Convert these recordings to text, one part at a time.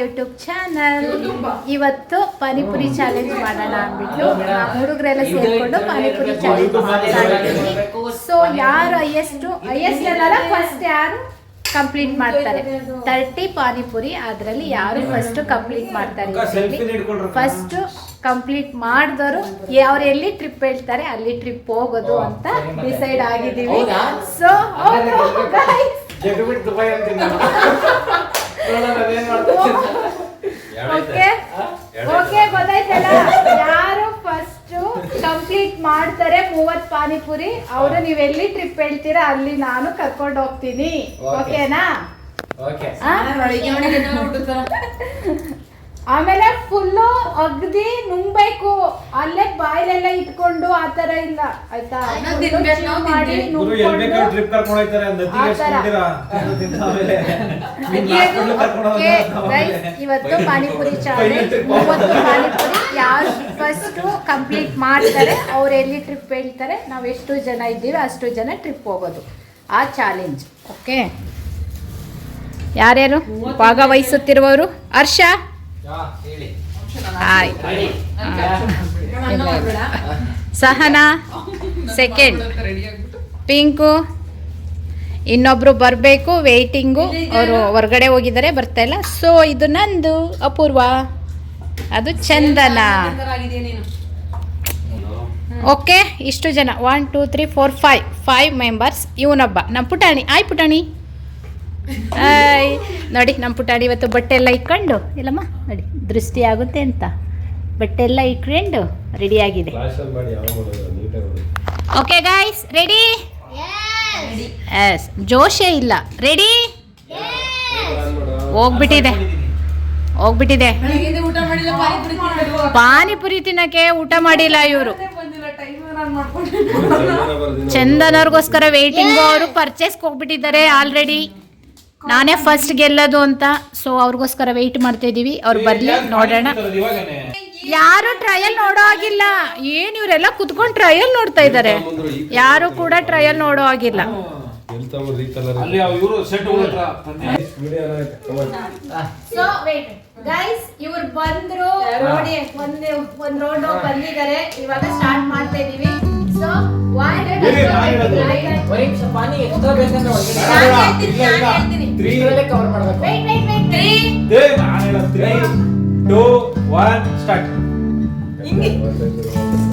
YouTube channel ಇವತ್ತು panipuri challenge ಮಾಡೋಣ ಅಂದ್ಬಿಟ್ಟು ಹುಡುಗರೆಲ್ಲ ಸೇರ್ಕೊಂಡು ಪಾನಿಪುರಿ ಚಾಲೆಂಜ್ ಮಾಡ್ತಾ ಸೊ ಯಾರು ಹೈಯೆಸ್ಟ್ ಹೈಯೆಸ್ಟ್ ಅಲ್ಲ ಫಸ್ಟ್ ಯಾರು ಕಂಪ್ಲೀಟ್ ಮಾಡ್ತಾರೆ? ತರ್ಟಿ ಪಾನಿಪುರಿ ಅದರಲ್ಲಿ ಯಾರು ಫಸ್ಟ್ ಕಂಪ್ಲೀಟ್ ಮಾಡ್ತಾರೆ ಫಸ್ಟ್ ಕಂಪ್ಲೀಟ್ ಮಾಡಿದವರು ಅವ್ರು ಎಲ್ಲಿ ಟ್ರಿಪ್ ಹೇಳ್ತಾರೆ ಅಲ್ಲಿ ಟ್ರಿಪ್ ಹೋಗೋದು ಅಂತ ಡಿಸೈಡ್ ಆಗಿದ್ದೀವಿ? So okay? ಓಕೆ ಗೊತ್ತಾಯ್ತಲ್ಲ? ಯಾರು ಫಸ್ಟ್ ಕಂಪ್ಲೀಟ್ ಮಾಡ್ತಾರೆ ಮೂವತ್ ಪಾನಿಪುರಿ. ಅವರು ನೀವ್ ಎಲ್ಲಿ ಟ್ರಿಪ್ ಹೇಳ್ತೀರಾ ಅಲ್ಲಿ ನಾನು ಕರ್ಕೊಂಡು ಹೋಗ್ತೀನಿ. ಓಕೆನಾ? ಓಕೆ. ಆಮೇಲೆ ಫುಲ್ಲು ಅಗ್ದಿ ನುಂಗ್ಬೇಕು ಅಲ್ಲೇ ಬಾಯ್ಲೆಲ್ಲ ಇಟ್ಕೊಂಡು ಆ ತರ ಇಲ್ಲ. ಆಯ್ತಾ? ಅನ್ನೋದ್ Full ತಿನ್ಬೇಕು, chew ನಾವು ಮಾಡಿ ತಿನ್ಬೇಕು. ಗುರು ಎಲ್ ಬೇಕಾದ್ರೂ ನುಂಗ್ಕೊಂಡು ಟ್ರಿಪ್ ಕರ್ಕೊಂಡು ಹೋಗ್ತಾರೆ ನದಿಗೆ ಆ ಥರ. ಎಷ್ಟಿದ್ದೀರಾ ತಿಂದ ಆಮೇಲೆ ನಿಮ್ ಹಾಸ್ಪಿಟ್ಲ್ ಕರ್ಕೊಂಡು Okay, ಹೋಗೋದು guys, ಇವತ್ತು ಪಾನಿಪುರಿ ಚಾಲೆಂಜ್ Final trip. ಮೂವತ್ತು ಪಾನಿಪುರಿ ಯಾರು ಫಸ್ಟ್ ಕಂಪ್ಲೀಟ್ ಮಾಡ್ತಾರೆ ಅವ್ರು ಎಲ್ಲಿ ಟ್ರಿಪ್ ಹೇಳ್ತಾರೆ ನಾವು ಎಷ್ಟು ಜನ ಇದ್ದೀವಿ ಅಷ್ಟು ಜನ ಟ್ರಿಪ್ ಹೋಗೋದು. ಆ ಚಾಲೆಂಜ್ ಓಕೆ ಯಾರ್ಯಾರು? ಭಾಗವಹಿಸುತ್ತಿರುವವರು? ಹರ್ಷ? ಯಾ, ಹೇಳಿ. ಹಾಯ್. ಸಹನಾ ಸೆಕೆಂಡ್ ಪಿಂಕು, ಇನ್ನೊಬ್ರು ಬರಬೇಕು ವೆಯ್ಟಿಂಗು ಅವರು ಹೊರಗಡೆ ಹೋಗಿದ್ದಾರೆ, ಬರ್ತಾ ಇಲ್ಲ. ಸೊ ಇದು ನಂದು ಅಪೂರ್ವ. ಅದು ಚಂದನ. ಓಕೆ ಇಷ್ಟು ಜನ. One two three four five five members ಇವನೊಬ್ಬ. ನಮ್ಮ ಪುಟಾಣಿ. ಆಯ್ ಪುಟಾಣಿ. ಆಯ್ ನೋಡಿ ನಮ್ಮ ಪುಟಾಣಿ ಇವತ್ತು ಬಟ್ಟೆ ಎಲ್ಲ ಇಟ್ಕೊಂಡು ಇಲ್ಲಮ್ಮ ನೋಡಿ ದೃಷ್ಟಿ ಆಗುತ್ತೆ ಅಂತ. ಬಟ್ಟೆ ಎಲ್ಲ ಇಟ್ಕೊಂಡು ರೆಡಿಯಾಗಿದೆ ಓಕೆ ಗಾಯ್ಸ್ ರೆಡಿ ಎಸ್ ಜೋಶೇ ಇಲ್ಲ. ರೆಡಿ ಹೋಗ್ಬಿಟ್ಟಿದೆ. ಹೋಗ್ಬಿಟ್ಟಿದೆ. ಪಾನಿಪುರಿ. ತಿನ್ನಕ್ಕೆ ಊಟ ಮಾಡಿಲ್ಲ ಇವರು. ಚಂದನವ್ರಿಗೋಸ್ಕರ ವೇಟಿಂಗು ಅವರು ಪರ್ಚೇಸ್ಗೆ ಹೋಗ್ಬಿಟ್ಟಿದ್ದಾರೆ ಆಲ್ರೆಡಿ ನಾನೇ ಫಸ್ಟ್ ಗೆಲ್ಲೋದು ಅಂತ ಸೊ ಅವ್ರಿಗೋಸ್ಕರ ವೆಯ್ಟ್ ಮಾಡ್ತಾ ಇದೀವಿ ಅವ್ರು ಬರ್ಲಿ ನೋಡೋಣ. ಯಾರು ಟ್ರಯಲ್ ನೋಡೋ ಆಗಿಲ್ಲ ಏನ್ ಇವರೆಲ್ಲ ಕುತ್ಕೊಂಡು ಟ್ರಯಲ್ ನೋಡ್ತಾ ಇದ್ದಾರೆ ಯಾರು ಕೂಡ ಟ್ರಯಲ್ ನೋಡೋ ಆಗಿಲ್ಲ ಅಲ್ಲಿ ಇವರು ಬಂದ್ರು ನೋಡಿ ಒಂದ್ ಒಂದ್ ರೌಂಡ್ ಬಂದಿದ್ದಾರೆ. ಇವಾಗ ಸ್ಟಾರ್ಟ್ ಮಾಡ್ತಾ ಇದೀವಿ ಸೊ ಇರಿ, ನಾನ್ ಹೇಳೋದು. ತ್ರೀ ದೇ ನಾನು ಹೇಳೋದು three two one start so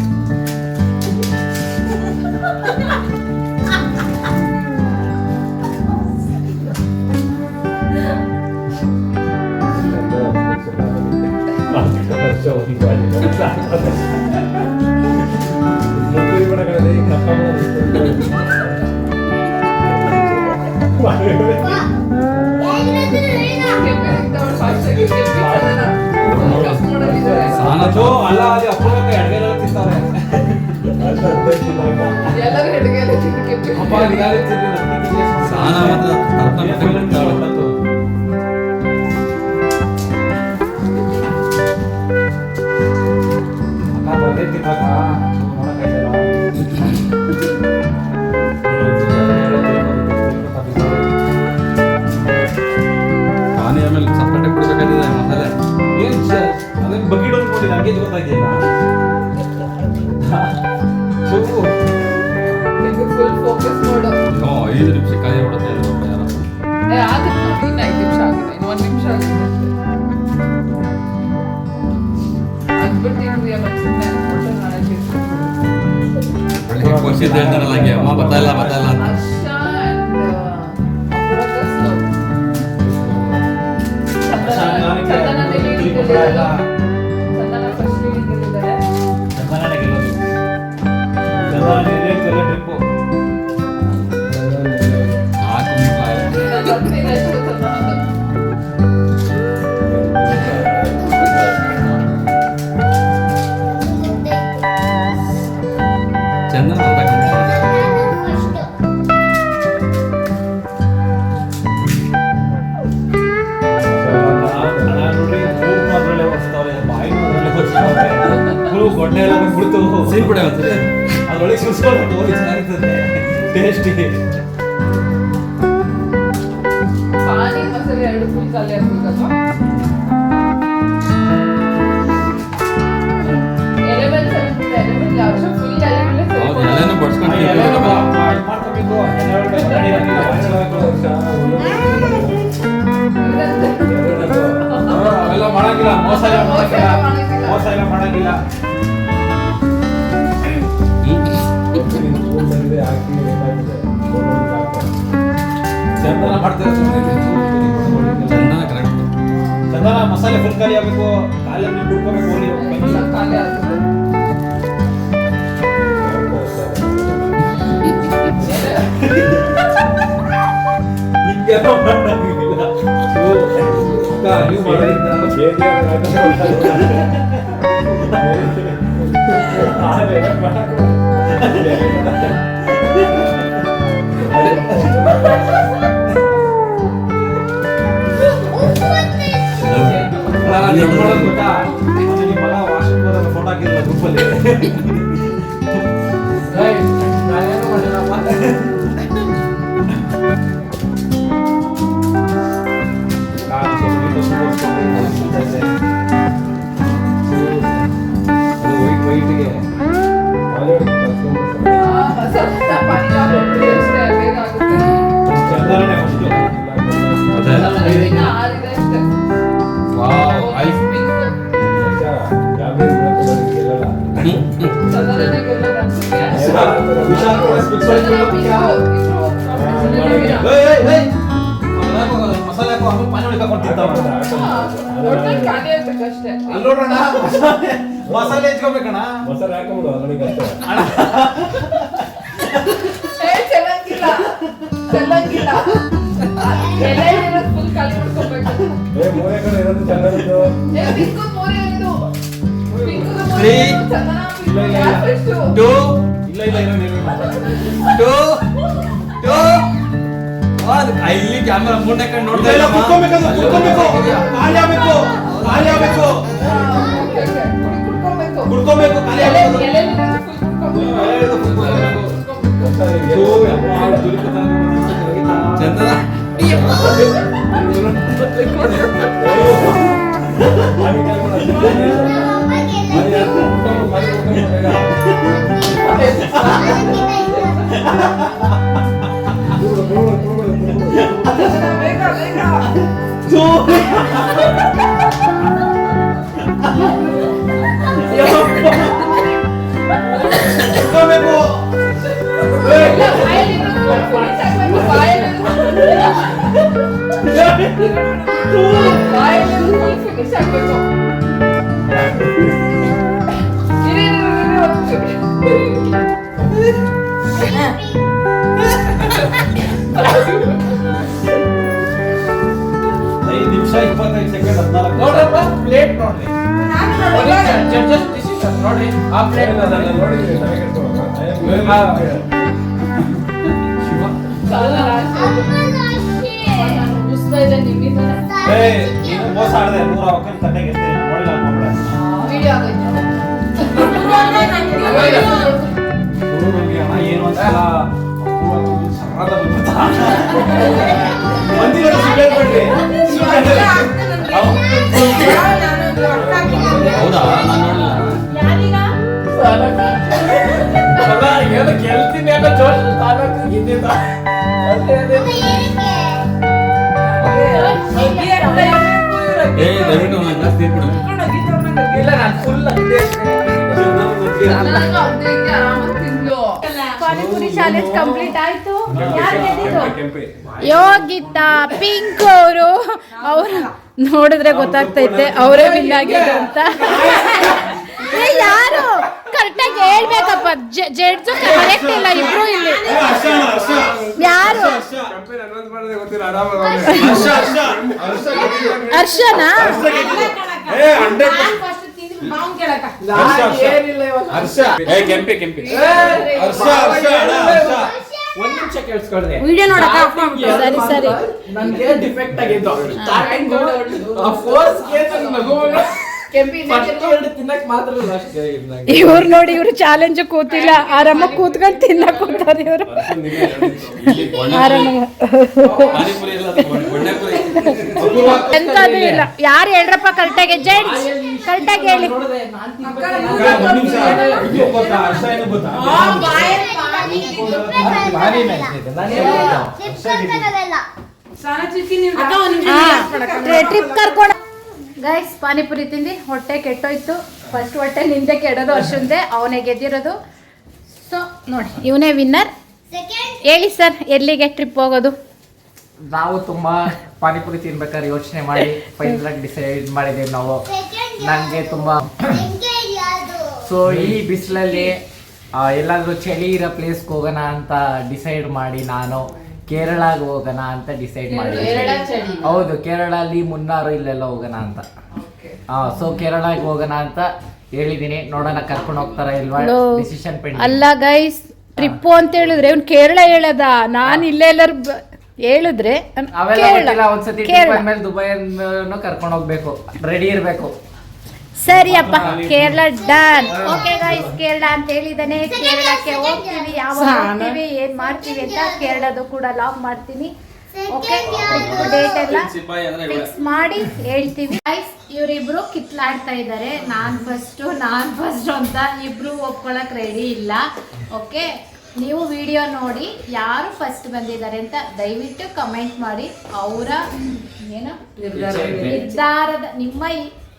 ಅಲ್ಲ ಅಲ್ಲಿ ಅಪ್ಪಳಕ್ಕೆ ಅಡುಗೆ ತಿಂತಾರೆ. ಎಲ್ಲರೂ ಅಡುಗೆ ಎಲ್ಲ ತಿಂದು ಬೆಳಿಗ್ಗೆ ಕೊಡ್ಸಿದ್ದು ಹೇಳ್ತಾರಲ್ಲ ಹಂಗೆ ಅಮ್ಮ ಬರ್ತಾ ಇಲ್ಲ ಬರ್ತಾ ಇಲ್ಲ ಅಂತ ಹರ್ಷ and, ಅಪೂರ್ವ ಚೆನ್ನಾಗಿರ್ತದೆ. ಟೇಸ್ಟಿಗೆ ಪಾನಿ ಮಸಾಲೆ ಎರಡು ಫುಲ್ ಖಾಲಿ ಮೋಸ ಮೋಸ ಎಲ್ಲ ಮಾಡಂಗಿಲ್ಲ. ಮಾಡ್ತಾರೆ. ಚಂದನ ಕರೆಕ್ಟ್ ಚಂದನ ಮಸಾಲೆ ಫುಲ್ ಖಾಲಿ ಆಗಬೇಕು ಕಾಲಲ್ಲಿ ಕುಡ್ಕೋಬೇಕು ಖಾಲಿ ಆಗ್ತದೆ. ಹಿಂಗೆಲ್ಲ ಮಾಡಂಗಿಲ್ಲ ನೀವು ಮಾಡೋದ್ರಿಂದ ಫೋಟೋ ಹಾಕಿದ್ರಲ್ಲ ಗ್ರೂಪಲ್ಲಿ ಖಾಲಿ ಆಗ್ಬೇಕಷ್ಟೇ. ಅಲ್ಲಿ ನೋಡೋಣ ಮಸಾಲೆ ಮಸಾಲೆ ಹೆಚ್ಕೋಬೇಕಣ ಮೊಸರು ಹಾಕೊಂಬಿಡು ಅದ್ರೊಳಗೆ ಅಷ್ಟೇ ಇಲ್ಲ, ಇಲ್ಲ, first? ಟೂ ಇಲ್ಲ ಇಲ್ಲ ಇಲ್ಲ ಇಲ್ಲ ಟೂ ಟೂ ಒನ್ ಇಲ್ಲಿ ಕ್ಯಾಮ್ರಾ ಮೂರನೇ ಕಣ್ಣು ನೋಡ್ತಾ ಇಲ್ಲ. ಕುತ್ಕೊಬೇಕದು, ಕುತ್ಕೊಬೇಕು. ಖಾಲಿ ಆಗ್ಬೇಕು, ಖಾಲಿ ಆಗ್ಬೇಕು. ಕುಡ್ಕೊಬೇಕು. ಖಾಲಿ ಆಗ್ಬೇಕು. ಎಲೆಲಿರೋದು full ಕುಡ್ಕೊಬೇಕು. ಎಲೆಲಿರೋದು ಐದು ನಿಮಿಷ ಇಪ್ಪತ್ತೈದು ಸೆಕೆಂಡ್ ಹದಿನಾಲ್ಕು ಪ್ಲೇಟ್ ನೋಡ್ರಿ ಜಡ್ಜಸ್ ಡಿಸಿಷನ್ ನೋಡ್ರಿ ಆ ಪ್ಲೇಟ್ ನೋಡಿ ನಾನು. ನಾನು ನೀನು ಮೋಸ ಆಡದೆ ನೂರ ಒಕ್ಕಲ್ ತಟ್ಟೆಗೆ ವಿಡಿಯೋ. ಹುಡುಗ ನಮ್ಗೆ ಅಣ್ಣ ಏನು ಅಂತ ಸಮಾಧ ಬಂದ್ಬಿಡ್ತಾ ಮಂದಿರ ಸುಳ್ಳೇಳ್ ಬಿಡ್ರಿ ಹೌದಾ? ಅಲ್ಲ ಏನೋ ಗೆಲ್ತೀನಿ ಅನ್ನೋ ಜೋಶ್ ಅದೇ ಏ ದಯವಿಟ್ಟು ಇಲ್ಲ ನಾನು ಫುಲ್ ಅದೇ. ಚಾಲೆಂಜ್ ಕಂಪ್ಲೀಟ್ ಆಯ್ತು. ಯಾರು ಗೆದ್ದಿದ್ದು ಯೋಗಿತಾ ಪಿಂಕ್ ಅವರು. ಅವ್ರು ನೋಡಿದ್ರೆ ಗೊತ್ತಾಗ್ತೈತೆ ಅವರೇ ವಿನ್ ಆಗಿದ್ರು ಅಂತ. ಏ, ಯಾರು? ಕರೆಕ್ಟಾಗಿ ಹೇಳ್ಬೇಕಪ್ಪ. ಜಡ್ಜು ಕರೆಕ್ಟ್ ಇಲ್ಲ ಇಬ್ರು ಇಲ್ಲಿ. ಯಾರು? ಹರ್ಷನಾ ಏ ಹರ್ಷ ಕೆಂಪಿ ಕೆಂಪಿ. ಹರ್ಷ ಹರ್ಷ ಅಣ್ಣ, ಹರ್ಷ. ಒಂದ್ ನಿಮಿಷ ಕೇಳಿಸ್ಕೊಳ್ರಿ. ವಿಡಿಯೋ ನೋಡಕ್ಕ ಆಫ್ ಮಾಡ್ಬಿಟ್ಟು ಸರಿ ಸರಿ. ನನ್ಗೆ ಡಿಫೆಕ್ಟ್ ಆಗಿದ್ದು. ಸ್ಟಾರ್ಟಿಂಗ್ ಆ ಫೋರ್ಸ್ಗೆ ನನ್ ನಗು ಇವ್ರು ನೋಡಿ ಇವ್ರು ಚಾಲೆಂಜ್ ಕೂತಿಲ್ಲ ಆರಾಮ ಕೂತ್ಕೊಂಡು ತಿನ್ನಕ್ ಕೂತಾರೆ ಇವರು. ಆರಾಮ. ಇಲ್ಲ ಎಂತದು ಯಾರು ಹೇಳ್ರಪ್ಪ ಕರೆಕ್ಟಾಗಿ ಜೈಂಟ್ಸ್ ಕರೆಕ್ಟಾಗಿ ಹೇಳಿ. ಟ್ರಿಪ್ ಕರ್ಕೊಂಡು ಗೈಸ್ ಪಾನಿಪುರಿ ತಿಂದು ಹೊಟ್ಟೆ ಕೆಟ್ಟೋಯ್ತು. ಫಸ್ಟ್ ಹೊಟ್ಟೆ ನಿಂದೆ ಕೆಡೋದು ಅಷ್ಟೊಂದೇ ಅವನೇ ಗೆದ್ದಿರೋದು. ಸೊ ನೋಡಿ ಇವನೇ ವಿನ್ನರ್ ಹೇಳಿ ಸರ್ ಎಲ್ಲಿಗೆ ಟ್ರಿಪ್ ಹೋಗೋದು? ನಾವು ತುಂಬಾ ಪಾನಿಪುರಿ ತಿನ್ಬೇಕಾದ್ರೆ ಯೋಚನೆ ಮಾಡಿ ಫೈನಲ್ ಆಗಿ ಡಿಸೈಡ್ ಮಾಡಿದ್ದೇವೆ ನಾವು. ನನಗೆ ತುಂಬಾ ಸೊ ಈ ಬಿಸಿಲಲ್ಲಿ ಎಲ್ಲಾದರೂ ಚಳಿ ಇರೋ ಪ್ಲೇಸ್ಗೆ ಹೋಗೋಣ ಅಂತ ಡಿಸೈಡ್ ಮಾಡಿ ನಾನು. ಕೇರಳಗೆ ಹೋಗೋಣ ಅಂತ ಡಿಸೈಡ್ ಮಾಡಿ ಹೌದು ಕೇರಳ ಅಲ್ಲಿ ಕೇರಳಲ್ಲಿ ಮುನ್ನಾರು ಇಲ್ಲೆಲ್ಲ ಹೋಗೋಣ ಅಂತ. ಸೊ ಕೇರಳಗೆ ಹೋಗೋಣ ಅಂತ ಹೇಳಿದೀನಿ. ನೋಡೋಣ ಕರ್ಕೊಂಡು ಹೋಗ್ತಾರ ಇಲ್ವಾ. ಡಿಸಿಷನ್ ಅಲ್ಲ ಗೈಸ್ ಟ್ರಿಪ್ಪು ಅಂತ ಹೇಳಿದ್ರೆ ಇವ್ನು ಕೇರಳ ಹೇಳದ. ನಾನು ಇಲ್ಲೇ ಎಲ್ಲರೂ ಹೇಳಿದ್ರೆ ದುಬೈ ಕರ್ಕೊಂಡು ಹೋಗ್ಬೇಕು. ರೆಡಿ ಇರ್ಬೇಕು. ಸರಿ ಅಪ್ಪ Kerala done. Okay guys Kerala ಅಂತ ಹೇಳಿದಾನೆ. ಕೇರಳಕ್ಕೆ ಹೋಗ್ತೀವಿ ಯಾವಾಗ ಹೋಗ್ತೀವಿ ಏನ್ ಮಾಡ್ತೀವಿ ಅಂತ ಕೇರಳದು ಕೂಡ ಲಾಗ್ ಮಾಡ್ತೀನಿ. ಓಕೆ ಡೇಟ್ ಎಲ್ಲ. ಫಿಕ್ಸ್ ಮಾಡಿ ಹೇಳ್ತೀವಿ. ಗೈಸ್ ಇವರಿಬ್ರು ಕಿತ್ಲಾಡ್ತಾ ಇದ್ದಾರೆ. ನಾನ್ ಫಸ್ಟ್ ನಾನ್ ಫಸ್ಟ್ ಅಂತ ಇಬ್ರು ಒಪ್ಕೊಳಕ್ ರೆಡಿ ಇಲ್ಲ. ಓಕೆ ನೀವು ವಿಡಿಯೋ ನೋಡಿ ಯಾರು ಫಸ್ಟ್ ಬಂದಿದ್ದಾರೆ ಅಂತ ದಯವಿಟ್ಟು ಕಮೆಂಟ್ ಮಾಡಿ. ಅವರ ಏನು? ನಿರ್ಧಾರದ ನಿಮ್ಮ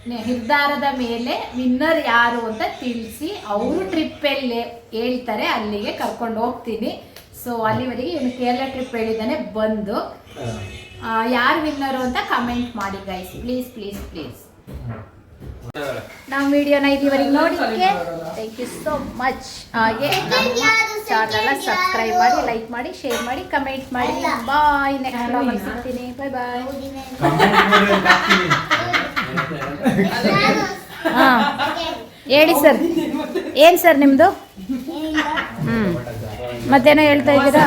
ನಿರ್ಧಾರದ ಮೇಲೆ ವಿನ್ನರ್ ಯಾರು ಅಂತ ತಿಳಿಸಿ ಅವರು ಟ್ರಿಪ್ ಎಲ್ಲಿ ಹೇಳ್ತಾರೆ ಅಲ್ಲಿಗೆ ಕರ್ಕೊಂಡು ಹೋಗ್ತೀನಿ. ಸೊ ಅಲ್ಲಿವರೆಗೆ ಇವನು ಕೇರಳ ಟ್ರಿಪ್ ಹೇಳಿದ್ದಾನೆ ಬಂದು. ಯಾರು ವಿನ್ನರು ಅಂತ ಕಮೆಂಟ್ ಮಾಡಿ ಗೈಸ್ ಪ್ಲೀಸ್ ಪ್ಲೀಸ್ ಪ್ಲೀಸ್ ನಾವು ವಿಡಿಯೋನ ಇಲ್ಲಿವರೆಗೆ ನೋಡಿದ್ದಕ್ಕೆ ಥ್ಯಾಂಕ್ ಯು ಸೋ ಮಚ್ ಹಾಗೆ ಚಾನಲ್ ಚಾನಲ್ನ ಸಬ್ಸ್ಕ್ರೈಬ್ ಮಾಡಿ ಲೈಕ್ ಮಾಡಿ ಶೇರ್ ಮಾಡಿ ಕಮೆಂಟ್ ಮಾಡಿ. ಬಾಯ್ ನೆಕ್ಸ್ಟ್ ಸಿಗ್ತೀನಿ. ಬಾಯ್ ಬಾಯ್ ಹಾಂ. ಹೇಳಿ ಸರ್. ಏನು ಸರ್ ನಿಮ್ಮದು ಹ್ಞೂ ಮತ್ತೇನೋ ಹೇಳ್ತಾ ಇದ್ದೀರಾ?